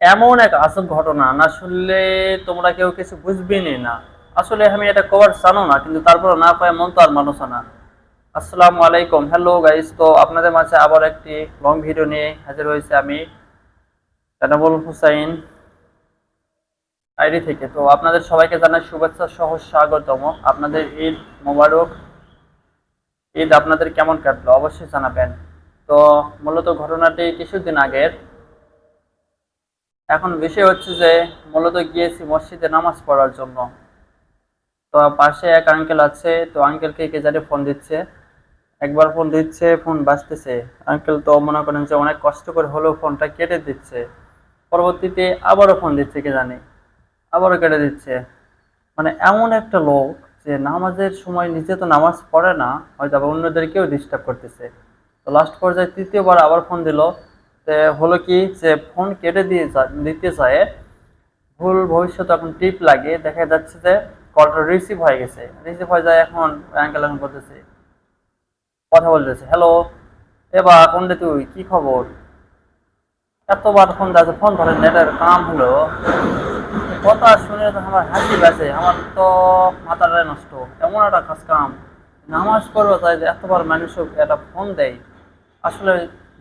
এমন এক আসল ঘটনা না শুনলে তোমরা কেউ কিছু বুঝবেনই না। আসলে আমি এটা কভার জানো না, কিন্তু তারপর না পায় মন তো আর মানুষ না। আসসালামু আলাইকুম। হ্যালো গাইস তো আপনাদের মাঝে আবার একটি লং ভিডিও নিয়ে হাজির হয়েছে আমি এনামুল হুসাইন আইডি থেকে। তো আপনাদের সবাইকে জানাই শুভেচ্ছা, সহ স্বাগতম। আপনাদের ঈদ মোবারক। ঈদ আপনাদের কেমন কাটলো? অবশ্যই জানাবেন। তো মূলত ঘটনাটি কিছুদিন আগের। এখন বিষয় হচ্ছে যে মূলত গিয়েছি মসজিদে নামাজ পড়ার জন্য। তো পাশে এক আঙ্কেল আছে, তো আঙ্কেলকে কে জানি ফোন দিচ্ছে। একবার ফোন দিচ্ছে ফোন বাজতেছে। আঙ্কেল তো মনে করেন যে অনেক কষ্ট করে হলেও ফোনটা কেটে দিচ্ছে। পরবর্তীতে আবারও ফোন দিচ্ছে, কে জানি? আবারও কেটে দিচ্ছে। মানে এমন একটা লোক যে নামাজের সময় নিজে তো নামাজ পড়ে না, হয়তো আবার অন্যদেরকেও ডিস্টার্ব করতেছে। তো লাস্ট পর্যায়ে তৃতীয়বার আবার ফোন দিল। হলো কি যে ফোন কেটে দিয়ে দিতে চায় ভুল ভবিষ্যতে এখন টিপ লাগে, দেখা যাচ্ছে যে কলটা রিসিভ হয়ে গেছে। রিসিভ হয়ে যায় এখন এখন বলতেছে কথা বলতেছে হ্যালো এবার দে তুই? কি খবর? এতবার ফোন যাচ্ছে ফোন ধরে নেটের কাম হলো। কথা শুনে তো আমার হাসি পাচ্ছে আমার তো মাথাটাই নষ্ট। এমন একটা কাজ কাম। নামাজ পড়বে তাই যে এতবার মানুষ একটা ফোন দেয়। আসলে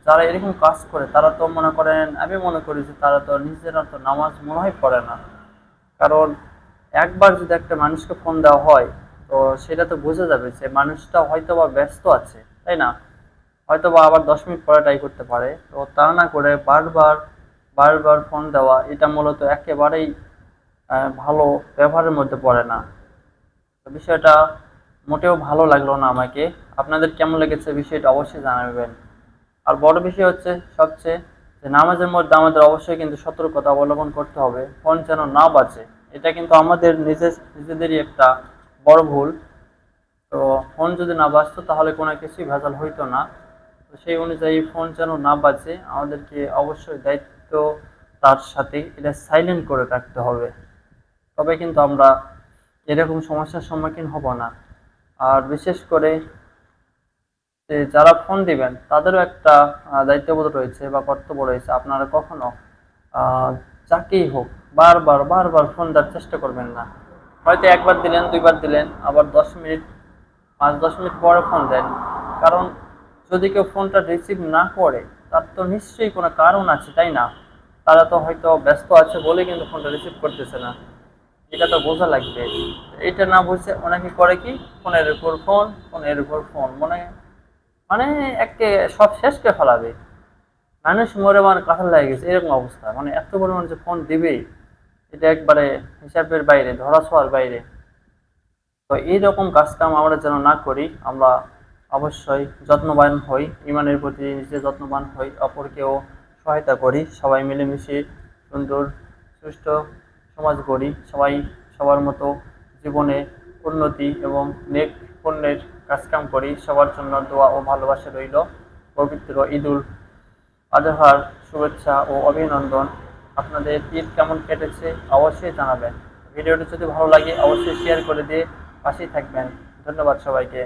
যারা এরকম কাজ করে, তারা তো মনে করেন, আমি মনে করি যে তারা তো নিজেরা তো নামাজ মনে হয় পড়ে না। কারণ একবার যদি একটা মানুষকে ফোন দেওয়া হয়, তো সেটা তো বোঝা যাবে যে মানুষটা হয়তো বা ব্যস্ত আছে, তাই না? হয়তো বা আবার দশ মিনিট পরে ট্রাই করতে পারে। তো তা না করে বারবার বারবার ফোন দেওয়া, এটা মূলত একেবারেই ভালো ব্যবহারের মধ্যে পড়ে না। তো বিষয়টা মোটেও ভালো লাগল না আমাকে। আপনাদের কেমন লেগেছে বিষয়টা অবশ্যই জানাবেন। আর বড় বিষয় হচ্ছে সবচেয়ে যে নামাজের মধ্যে আমাদের অবশ্যই কিন্তু সতর্কতা অবলম্বন করতে হবে, ফোন যেন না বাঁচে এটা কিন্তু আমাদের নিজের, নিজেদেরই একটা বড় ভুল। তো ফোন যদি না বাজতো তাহলে কোনো কিছুই ভেজাল হইতো না। তো সেই অনুযায়ী ফোন যেন না বাজে, আমাদেরকে অবশ্যই দায়িত্ব তার সাথে এটা সাইলেন্ট করে রাখতে হবে। তবে কিন্তু আমরা এরকম সমস্যার সম্মুখীন হব না। আর বিশেষ করে যারা ফোন দিবেন, তাদেরও একটা দায়িত্ববোধ রয়েছে বা কর্তব্য রয়েছে। আপনারা কখনো যাকেই হোক, বারবার বারবার ফোন দেওয়ার চেষ্টা করবেন না। হয়তো একবার দিলেন, দুইবার দিলেন, আবার দশ মিনিট, পাঁচ, দশ মিনিট পরে ফোন দেন। কারণ, যদি কেউ ফোনটা রিসিভ না করে, তার তো নিশ্চয়ই কোনো কারণ আছে, তাই না? তারা তো হয়তো ব্যস্ত আছে বলে কিন্তু ফোনটা রিসিভ করতেছে না। এটা তো বোঝা লাগবে। এটা না বুঝে অনেকে করে কি? ফোনের উপর ফোন ফোনের উপর ফোন মনে মানে একে সব শেষকে ফেলাবে। মানুষ মরে মানে কাঁঠাল লাগে গেছে, এরকম অবস্থা। মানে এত পরিমাণ যে ফোন দিবেই এটা একবারে হিসাবের বাইরে, ধরা ছোঁয়ার বাইরে। তো এইরকম কাজকাম আমরা যেন না করি, আমরা অবশ্যই যত্নবান হই, ইমানের প্রতি নিজে যত্নবান হই, অপরকেও সহায়তা করি, সবাই মিলেমিশে সুন্দর সুষ্ঠু সমাজ গড়ি, সবাই সবার মতো জীবনে উন্নতি এবং নেক পণ্যের কাজকাম করি, সবার জন্য দোয়া ও ভালোবাসা রইল। পবিত্র ঈদুল আজহার শুভেচ্ছা ও অভিনন্দন। আপনাদের ঈদ কেমন কেটেছে অবশ্যই জানাবেন। ভিডিওটি যদি ভালো লাগে, অবশ্যই শেয়ার করে দিয়ে পাশেই থাকবেন। ধন্যবাদ সবাইকে।